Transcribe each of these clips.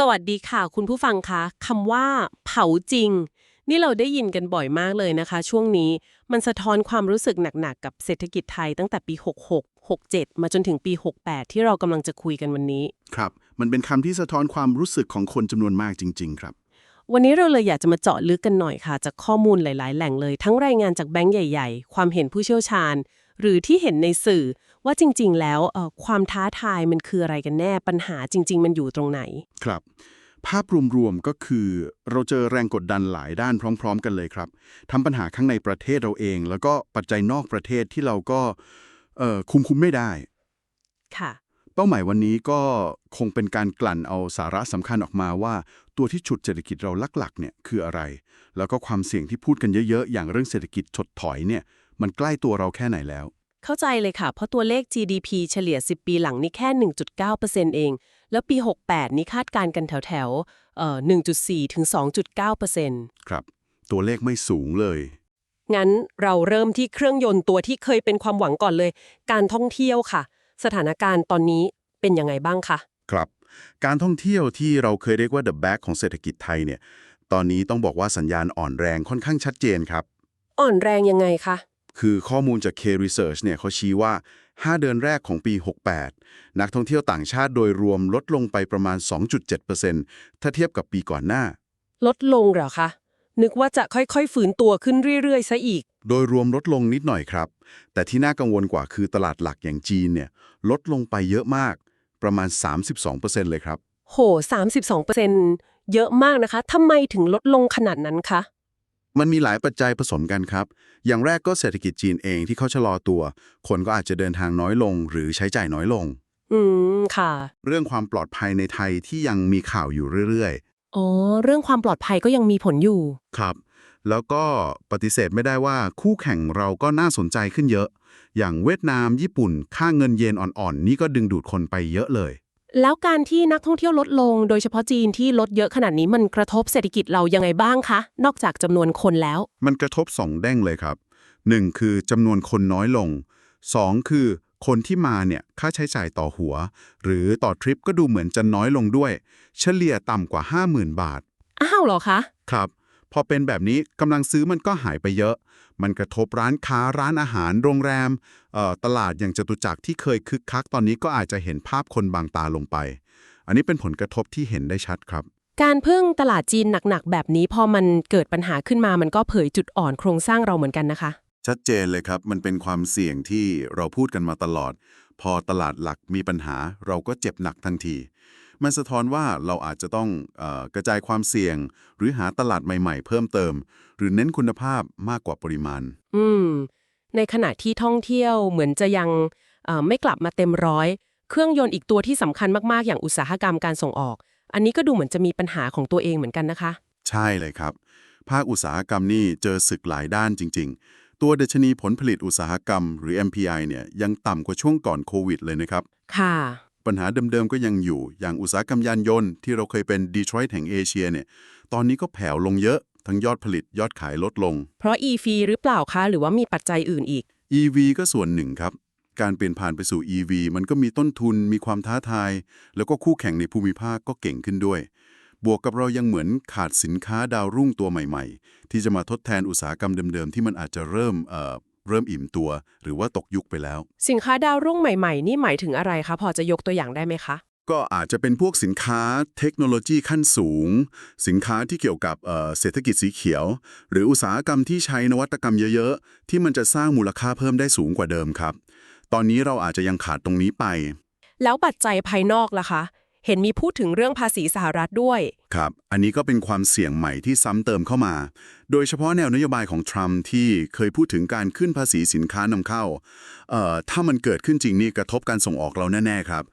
สวัสดีค่ะ คุณผู้ฟังคะคำว่า เผาจริง นี่เราได้ยินกันบ่อยมากเลยนะคะ ช่วงนี้มันสะท้อนความรู้สึกหนักๆ กับเศรษฐกิจไทยตั้งแต่ปี 66 67 มาจนถึงปี 68 ที่เรากำลังจะคุยกันวันนี้ ครับ มันเป็นคำที่สะท้อนความรู้สึกของคนจำนวนมากจริง ๆ ครับ วันนี้เราเลยอยากจะมาเจาะลึกกันหน่อยค่ะ จากข้อมูลหลาย ๆ แหล่งเลย ทั้งรายงานจากแบงก์ใหญ่ ๆ ความเห็นผู้เชี่ยวชาญ หรือที่เห็นในสื่อ ว่าจริง ๆ แล้วเอ่อความท้าทายมันคืออะไรกันแน่ปัญหาจริง ๆ มันอยู่ตรงไหน ครับ ภาพรวมๆก็คือเราเจอแรงกดดันหลายด้านพร้อม ๆ กันเลยครับทั้งปัญหาข้างในประเทศเราเอง แล้วก็ปัจจัยนอกประเทศที่เราก็เอ่อคุมคุมไม่ได้ ค่ะเป้าหมายวันนี้ก็คงเป็นการกลั่นเอาสาระสำคัญออกมาว่า ตัวที่ฉุดเศรษฐกิจเราหลักๆเนี่ยคืออะไร แล้วก็ความเสี่ยงที่พูดกันเยอะๆ อย่างเรื่องเศรษฐกิจถดถอยเนี่ย มันใกล้ตัวเราแค่ไหนแล้ว เข้าใจเลยค่ะ เพราะตัวเลข GDP เฉลี่ย 10 ปีหลังนี่แค่ 1.9%เอง แล้วปี 68 นี่คาดการณ์กันแถวแถวๆเอ่อ1.4 ถึง 2.9%ครับ ตัวเลขไม่สูงเลย งั้นเราเริ่มที่เครื่องยนต์ตัวที่เคยเป็นความหวังก่อนเลย การท่องเที่ยวค่ะ สถานการณ์ตอนนี้เป็นยังไงบ้างคะครับการท่องเที่ยวที่เราเคยเรียกว่า the back ของเศรษฐกิจไทยเนี่ย ตอนนี้ต้องบอกว่าสัญญาณอ่อนแรงค่อนข้างชัดเจนครับ อ่อนแรงยังไงคะ คือข้อมูลจาก K Research เนี่ยเขาชี้ว่า 5 เดือนแรกของปี 68 นักท่องเที่ยวต่างชาติโดยรวมลดลงไปประมาณ 2.7%ถ้าเทียบกับปีก่อนหน้า ลดลงเหรอคะ นึกว่าจะค่อยๆ ฝืนตัวขึ้นเรื่อยๆ ซะอีก โดยรวมลดลงนิดหน่อยครับ แต่ที่น่ากังวลกว่าคือตลาดหลักอย่างจีนเนี่ยลดลงไปเยอะมาก ประมาณ 32%เลยครับ โห 32%เยอะมากนะคะทำไมถึงลดลงขนาดนั้นคะ มันมีหลายปัจจัยผสมกันครับ อย่างแรกก็เศรษฐกิจจีนเองที่เขาชะลอตัว คนก็อาจจะเดินทางน้อยลง หรือใช้จ่ายน้อยลง อืม ค่ะ เรื่องความปลอดภัยในไทยที่ยังมีข่าวอยู่เรื่อยอ๋อ เรื่องความปลอดภัยก็ยังมีผลอยู่ๆครับ แล้วก็ปฏิเสธไม่ได้ว่าคู่แข่งเราก็น่าสนใจขึ้นเยอะ อย่างเวียดนาม ญี่ปุ่น ค่าเงินเยนอ่อนๆ นี่ก็ดึงดูดคนไปเยอะเลย แล้วการที่นักท่องเที่ยวลดลง โดยเฉพาะจีนที่ลดเยอะขนาดนี้มันกระทบเศรษฐกิจเรายังไงบ้างคะ นอกจากจำนวนคนแล้ว มันกระทบสองแด้งเลยครับ 1. คือจำนวนคนน้อยลง 2. คือคนที่มาเนี่ยค่าใช้จ่ายต่อหัว หรือต่อทริปก็ดูเหมือนจะน้อยลงด้วย เฉลี่ยต่ำกว่า 50,000 บาท อ้าวเหรอคะ ครับ พอเป็นแบบนี้กำลังซื้อมันก็หายไปเยอะ มันกระทบร้านค้าร้านอาหารโรงแรมเอ่อตลาดอย่างจตุจักรที่เคยคึกคัก ตอนนี้ก็อาจจะเห็นภาพคนบางตาลงไป อันนี้เป็นผลกระทบที่เห็นได้ชัดครับ การพึ่งตลาดจีนหนักๆ แบบนี้พอมันเกิดปัญหาขึ้นมามันก็เผยจุดอ่อนโครงสร้างเราเหมือนกันนะคะ ชัดเจนเลยครับ มันเป็นความเสี่ยงที่เราพูดกันมาตลอด พอตลาดหลักมีปัญหาเราก็เจ็บหนักทันที มันสะท้อนว่าเราอาจจะต้องเออกระจายความเสี่ยง หรือหาตลาดใหม่ๆ เพิ่มเติม หรือเน้นคุณภาพมากกว่าปริมาณ อืม ในขณะที่ท่องเที่ยวเหมือนจะยังเอ่อไม่กลับมาเต็มร้อย เครื่องยนต์อีกตัวที่สำคัญมากๆ อย่างอุตสาหกรรมการส่งออก อันนี้ก็ดูเหมือนจะมีปัญหาของตัวเองเหมือนกันนะคะ ใช่เลยครับ ภาคอุตสาหกรรมนี่เจอศึกหลายด้านจริง ๆ ตัวดัชนีผลผลิตอุตสาหกรรม หรือ MPI เนี่ยยังต่ำกว่าช่วงก่อนโควิดเลยนะครับ ค่ะ ปัญหาเดิมๆก็ยังอยู่ อย่างอุตสาหกรรมยานยนต์ที่เราเคยเป็นดีทรอยต์แห่งเอเชียเนี่ย ตอนนี้ก็แผ่วลงเยอะ ทั้งยอดผลิตยอดขายลดลง เพราะ e ฟ e หรือเปล่าคะ หรือว่ามีปัจจัยอื่นอีก EV ก็ส่วนหนึ่งครับ การเปลี่ยนผ่านไปสู่ EV มันก็มีต้นทุน มีความท้าทาย แล้วก็คู่แข่งในภูมิภาคก็เก่งขึ้นด้วย บวกกับเรายังเหมือนขาดสินค้าดาวรุ่งตัวใหม่ ๆ ที่จะมาทดแทนอุตสาหกรรมเดิมๆที่มันอาจจะเริ่ม เอ่อเริ่มอิ่มตัว หรือว่าตกยุคไปแล้ว สินค้าดาวรุ่งใหม่ๆ นี่หมายถึงอะไรคะ พอจะยกตัวอย่างได้ไหมคะ ก็อาจจะเป็นพวกสินค้าเทคโนโลยีขั้นสูง สินค้าที่เกี่ยวกับเอ่อเศรษฐกิจสีเขียว หรืออุตสาหกรรมที่ใช้นวัตกรรมเยอะๆ ที่มันจะสร้างมูลค่าเพิ่มได้สูงกว่าเดิมครับ ตอนนี้เราอาจจะยังขาดตรงนี้ไป แล้วปัจจัยภายนอกล่ะคะ เห็นมีพูดถึงเรื่องภาษีสหรัฐด้วย ครับ อันนี้ก็เป็นความเสี่ยงใหม่ที่ซ้ำเติมเข้ามา โดยเฉพาะแนวนโยบายของทรัมป์ที่เคยพูดถึงการขึ้นภาษีสินค้านำเข้า เอ่อ ถ้ามันเกิดขึ้นจริงนี่กระทบการส่งออกเราแน่ๆครับ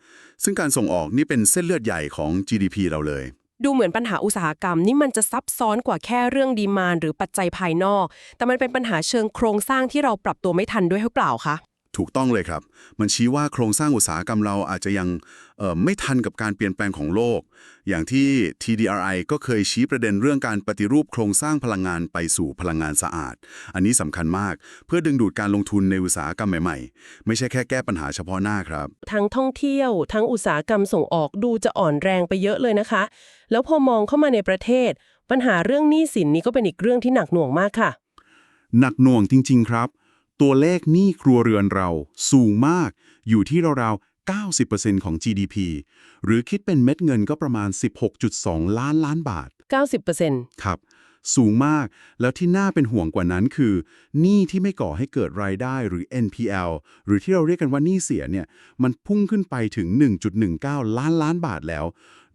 ซึ่งการส่งออกนี่เป็นเส้นเลือดใหญ่ของ GDP เราเลย ดูเหมือนปัญหาอุตสาหกรรมนี่มันจะซับซ้อนกว่าแค่เรื่องดีมานหรือปัจจัยภายนอก แต่มันเป็นปัญหาเชิงโครงสร้างที่เราปรับตัวไม่ทันด้วยหรือเปล่าคะ ถูกต้องเลยครับ มันชี้ว่าโครงสร้างอุตสาหกรรมเราอาจจะยังเอ่อไม่ทันกับการเปลี่ยนแปลงของโลก อย่างที่ TDRI ก็เคยชี้ประเด็นเรื่องการปฏิรูปโครงสร้างพลังงานไปสู่พลังงานสะอาด อันนี้สำคัญมากเพื่อดึงดูดการลงทุนในอุตสาหกรรมใหม่ๆ ไม่ใช่แค่แก้ปัญหาเฉพาะหน้าครับ ทั้งท่องเที่ยว ทั้งอุตสาหกรรมส่งออกดูจะอ่อนแรงไปเยอะเลยนะคะ แล้วพอมองเข้ามาในประเทศ ปัญหาเรื่องหนี้สินนี้ก็เป็นอีกเรื่องที่หนักหน่วงมากค่ะ หนักหน่วงจริง ๆ ครับ ตัวเลขหนี้ครัวเรือนเราสูงมาก อยู่ที่ราวๆ 90%ของ GDP หรือคิดเป็นเม็ดเงินก็ประมาณ 16.2 ล้านล้านบาท 90%ครับ สูงมาก แล้วที่น่าเป็นห่วงกว่านั้นคือหนี้ที่ไม่ก่อให้เกิดรายได้หรือ NPL หรือที่เราเรียกกันว่าหนี้เสียเนี่ยมันพุ่งขึ้นไปถึง 1.19 ล้านล้านบาทแล้ว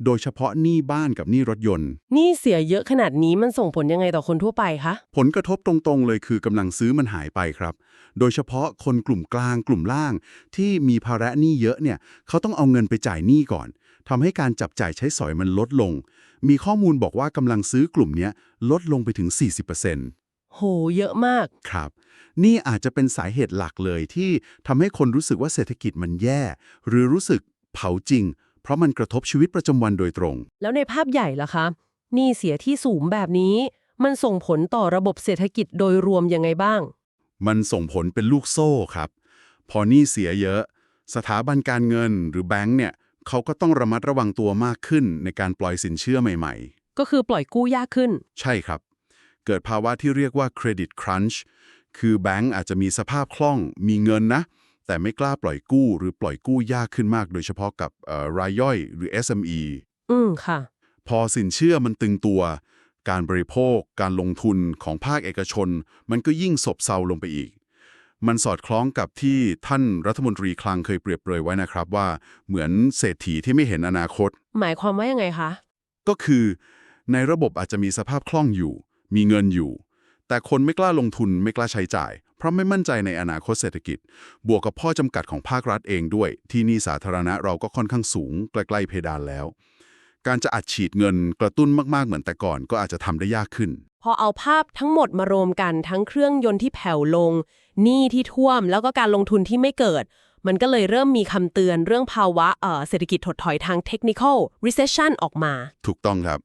โดยเฉพาะหนี้บ้านกับหนี้รถยนต์หนี้เสียเยอะขนาดนี้มันส่งผลยังไงต่อคนทั่วไปคะผลกระทบตรงๆ เลยคือกำลังซื้อมันหายไปครับ โดยเฉพาะคนกลุ่มกลางกลุ่มล่าง ที่มีภาระหนี้เยอะเนี่ยเขาต้องเอาเงินไปจ่ายหนี้ก่อน ทำให้การจับจ่ายใช้สอยมันลดลง มีข้อมูลบอกว่ากำลังซื้อกลุ่มเนี้ยลดลงไปถึง 40%โห เยอะมาก ครับ นี่อาจจะเป็นสาเหตุหลักเลยที่ทำให้คนรู้สึกว่าเศรษฐกิจมันแย่ หรือรู้สึกเผาจริง เพราะมันกระทบชีวิตประจำวันโดยตรง แล้วในภาพใหญ่ล่ะคะหนี้เสียที่สูงแบบนี้ มันส่งผลต่อระบบเศรษฐกิจโดยรวมยังไงบ้าง มันส่งผลเป็นลูกโซ่ครับ พอหนี้เสียเยอะ สถาบันการเงินหรือแบงก์เนี่ย เขาก็ต้องระมัดระวังตัวมากขึ้นในการปล่อยสินเชื่อใหม่ ก็คือปล่อยกู้ยากขึ้น ๆ ใช่ครับ เกิดภาวะที่เรียกว่าเครดิตครันช์คือแบงก์อาจจะมีสภาพคล่องมีเงินนะ แต่ไม่กล้าปล่อยกู้หรือปล่อยกู้ยากขึ้นมาก โดยเฉพาะกับเอ่อรายย่อยหรือ SME อืมค่ะ พอสินเชื่อมันตึงตัว การบริโภค การลงทุนของภาคเอกชน มันก็ยิ่งซบเซาลงไปอีก มันสอดคล้องกับที่ท่านรัฐมนตรีคลังเคยเปรียบเปรยไว้นะครับว่าเหมือนเศรษฐีที่ไม่เห็นอนาคต หมายความว่ายังไงคะ ก็คือ ในระบบอาจจะมีสภาพคล่องอยู่ มีเงินอยู่ แต่คนไม่กล้าลงทุนไม่กล้าใช้จ่าย เพราะไม่มั่นใจในอนาคตเศรษฐกิจ บวกกับข้อจำกัดของภาครัฐเองด้วย ที่หนี่สาธารณะเราก็ค่อนข้างสูงใกล้ๆเพดานแล้ว การจะอัดฉีดเงินกระตุ้นมากๆเหมือนแต่ก่อนก็อาจจะทำได้ยากขึ้น พอเอาภาพทั้งหมดมารวมกันทั้งเครื่องยนต์ที่แผ่วลงหนี้ที่ท่วมแล้วก็การลงทุนที่ไม่เกิด มันก็เลยเริ่มมีคำเตือนเรื่องภาวะเเศรษฐกิจถดถอยทางเทคนิคอล recession ออกมา ถูกต้องครับ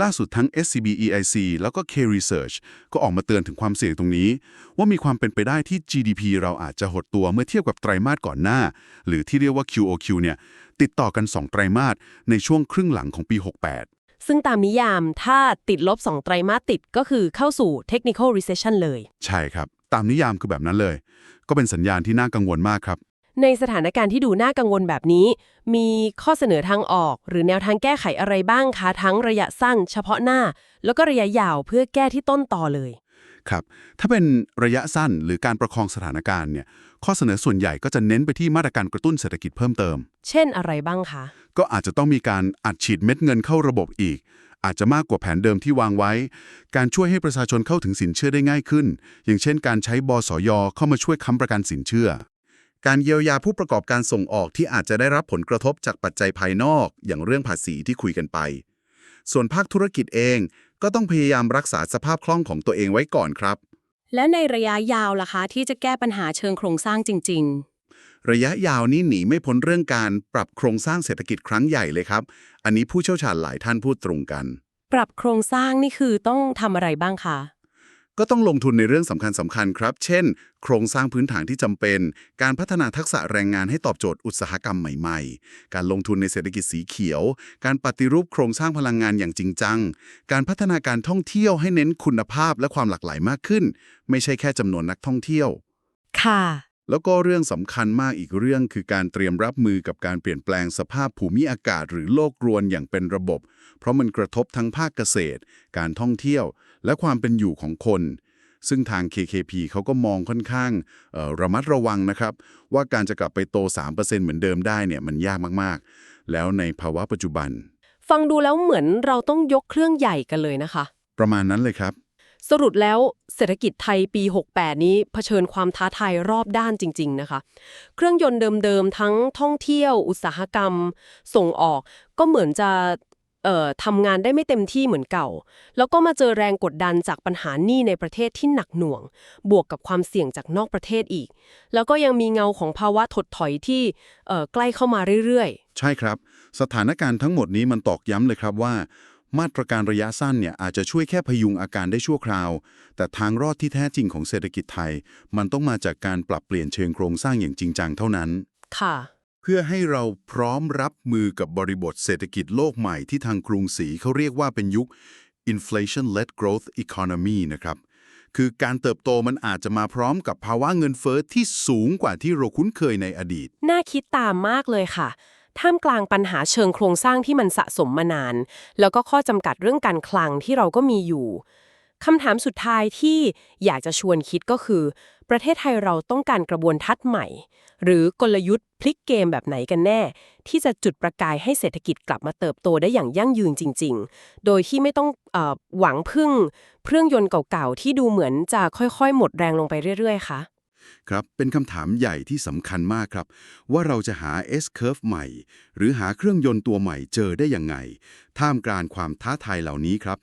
ล่าสุดทั้ง SCB EIC แล้วก็ K Research ก็ออกมาเตือนถึงความเสี่ยงตรงนี้ ว่ามีความเป็นไปได้ที่ GDP เราอาจจะหดตัวเมื่อเทียบกับไตรมาสก่อนหน้า หรือที่เรียกว่า QOQ เนี่ยติดต่อกัน 2 ไตรมาสในช่วงครึ่งหลังของปี 68 ซึ่งตามนิยามถ้าติดลบ 2 ไตรมาสติดก็คือเข้าสู่ technical recession เลย ใช่ครับ ตามนิยามคือแบบนั้นเลย ก็เป็นสัญญาณที่น่ากังวลมากครับ ในสถานการณ์ที่ดูน่ากังวลแบบนี้ มีข้อเสนอทางออก หรือแนวทางแก้ไขอะไรบ้างคะทั้งระยะสั้น เฉพาะหน้า แล้วก็ระยะยาวเพื่อแก้ที่ต้นต่อเลย ครับ ถ้าเป็นระยะสั้นหรือการประคองสถานการณ์เนี่ย ข้อเสนอส่วนใหญ่ก็จะเน้นไปที่มาตรการกระตุ้นเศรษฐกิจเพิ่มเติม เช่นอะไรบ้างคะ ก็อาจจะต้องมีการอัดฉีดเม็ดเงินเข้าระบบอีก อาจจะมากกว่าแผนเดิมที่วางไว้ การช่วยให้ประชาชนเข้าถึงสินเชื่อได้ง่ายขึ้น อย่างเช่น การใช้บสยเข้ามาช่วยค้ำประกันสินเชื่อ การเยียวยาผู้ประกอบการส่งออกที่อาจจะได้รับผลกระทบจากปัจจัยภายนอก อย่างเรื่องภาษีที่คุยกันไป ส่วนภาคธุรกิจเอง ก็ต้องพยายามรักษาสภาพคล่องของตัวเองไว้ก่อนครับ แล้วในระยะยาวล่ะคะ ที่จะแก้ปัญหาเชิงโครงสร้างจริงระยะยาวนี้หนีไม่พ้นเรื่องการปรับโครงสร้างเศรษฐกิจครั้งใหญ่เลยครับ อันนี้ผู้เชี่ยวชาญหลายท่านพูดตรงกัน ปรับโครงสร้างนี่คือต้องทำอะไรบ้างคะ ก็ต้องลงทุนในเรื่องสำคัญสำคัญครับ เช่น โครงสร้างพื้นฐานที่จำเป็น การพัฒนาทักษะแรงงานให้ตอบโจทย์อุตสาหกรรมใหม่ๆ การลงทุนในเศรษฐกิจสีเขียว การปฏิรูปโครงสร้างพลังงานอย่างจริงจัง การพัฒนาการท่องเที่ยวให้เน้นคุณภาพและความหลากหลายมากขึ้น ไม่ใช่แค่จำนวนนักท่องเที่ยวๆค่ะ แล้วก็เรื่องสำคัญมากอีกเรื่องคือการเตรียมรับมือกับการเปลี่ยนแปลงสภาพภูมิอากาศ หรือโลกรวนอย่างเป็นระบบ เพราะมันกระทบทั้งภาคเกษตร การท่องเที่ยว และความเป็นอยู่ของคน ซึ่งทาง KKP เขาก็มองค่อนข้างเอ่อระมัดระวังนะครับ ว่าการจะกลับไปโต 3%เหมือนเดิมได้เนี่ยมันยากมากๆ แล้วในภาวะปัจจุบัน ฟังดูแล้วเหมือนเราต้องยกเครื่องใหญ่กันเลยนะคะ ประมาณนั้นเลยครับ สรุปแล้วเศรษฐกิจไทยปี 68 นี้เผชิญความท้าทายรอบด้านจริง ๆ นะคะ เครื่องยนต์เดิมๆทั้งท่องเที่ยว อุตสาหกรรม ส่งออกก็เหมือนจะ เอ่อทำงานได้ไม่เต็มที่เหมือนเก่า แล้วก็มาเจอแรงกดดันจากปัญหาหนี้ในประเทศที่หนักหน่วง บวกกับความเสี่ยงจากนอกประเทศอีก แล้วก็ยังมีเงาของภาวะถดถอยที่เอ่อใกล้เข้ามาเรื่อยใช่ครับ สถานการณ์ทั้งหมดนี้มันตอกย้ำเลยครับว่า มาตรการระยะสั้นเนี่ยอาจจะช่วยแค่พยุงอาการได้ชั่วคราว แต่ทางรอดที่แท้จริงของเศรษฐกิจไทย มันต้องมาจากการปรับเปลี่ยนเชิงโครงสร้างอย่างจริงจังเท่านั้นๆค่ะเพื่อให้เราพร้อมรับมือกับบริบทเศรษฐกิจโลกใหม่ที่ทางกรุงศรีเขาเรียกว่าเป็นยุค inflation-led growth economy นะครับ คือการเติบโตมันอาจจะมาพร้อมกับภาวะเงินเฟ้อที่สูงกว่าที่เราคุ้นเคยในอดีต น่าคิดตามมากเลยค่ะ ท่ามกลางปัญหาเชิงโครงสร้างที่มันสะสมมานาน แล้วก็ข้อจำกัดเรื่องการคลังที่เราก็มีอยู่ คำถามสุดท้ายที่อยากจะชวนคิดก็คือ ประเทศไทยเราต้องการกระบวนทัศน์ใหม่ หรือกลยุทธ์พลิกเกมแบบไหนกันแน่ ที่จะจุดประกายให้เศรษฐกิจกลับมาเติบโตได้อย่างยั่งยืนจริง ๆ โดยที่ไม่ต้องอหวังพึ่งเครื่องยนต์เก่าๆ ที่ดูเหมือนจะค่อยๆ หมดแรงลงไปเรื่อยๆคะครับ เป็นคำถามใหญ่ที่สำคัญมากครับ ว่าเราจะหา S-curve ใหม่ หรือหาเครื่องยนต์ตัวใหม่เจอได้ยังไง ท่ามกลางความท้าทายเหล่านี้ครับ